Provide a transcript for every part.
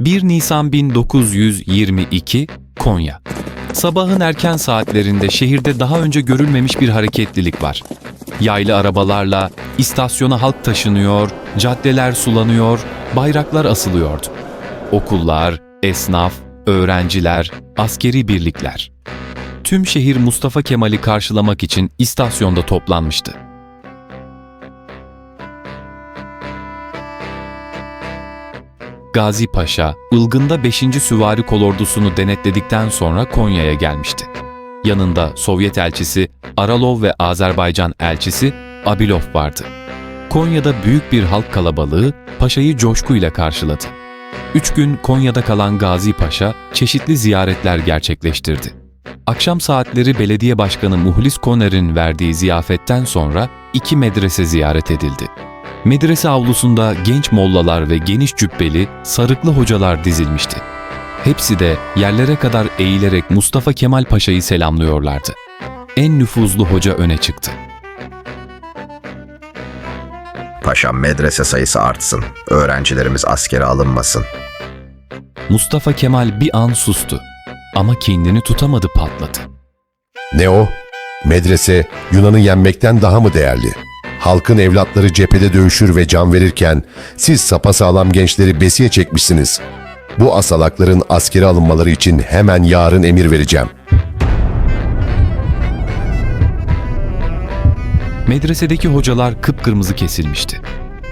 1 Nisan 1922 Konya. Sabahın erken saatlerinde şehirde daha önce görülmemiş bir hareketlilik var. Yaylı arabalarla istasyona halk taşınıyor, caddeler sulanıyor, bayraklar asılıyordu. Okullar, esnaf, öğrenciler, askeri birlikler. Tüm şehir Mustafa Kemal'i karşılamak için istasyonda toplanmıştı. Gazi Paşa, Ilgın'da 5. Süvari Kolordusu'nu denetledikten sonra Konya'ya gelmişti. Yanında Sovyet elçisi Aralov ve Azerbaycan elçisi Abilov vardı. Konya'da büyük bir halk kalabalığı Paşa'yı coşkuyla karşıladı. Üç gün Konya'da kalan Gazi Paşa çeşitli ziyaretler gerçekleştirdi. Akşam saatleri belediye başkanı Muhlis Koner'in verdiği ziyafetten sonra iki medrese ziyaret edildi. Medrese avlusunda genç mollalar ve geniş cübbeli, sarıklı hocalar dizilmişti. Hepsi de yerlere kadar eğilerek Mustafa Kemal Paşa'yı selamlıyorlardı. En nüfuzlu hoca öne çıktı. Paşam medrese sayısı artsın. Öğrencilerimiz askere alınmasın. Mustafa Kemal bir an sustu. Ama kendini tutamadı patladı. Ne o? Medrese Yunan'ı yenmekten daha mı değerli? Halkın evlatları cephede dövüşür ve can verirken siz sapasağlam gençleri besiye çekmişsiniz. Bu asalakların askere alınmaları için hemen yarın emir vereceğim. Medresedeki hocalar kıpkırmızı kesilmişti.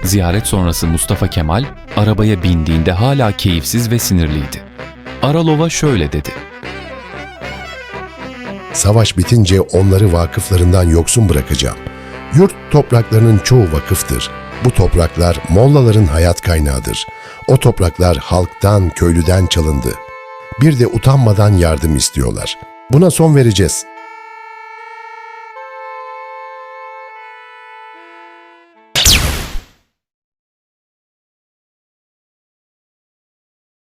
Ziyaret sonrası Mustafa Kemal arabaya bindiğinde hala keyifsiz ve sinirliydi. Aralov'a şöyle dedi. Savaş bitince onları vakıflarından yoksun bırakacağım. Yurt topraklarının çoğu vakıftır. Bu topraklar mollaların hayat kaynağıdır. O topraklar halktan, köylüden çalındı. Bir de utanmadan yardım istiyorlar. Buna son vereceğiz.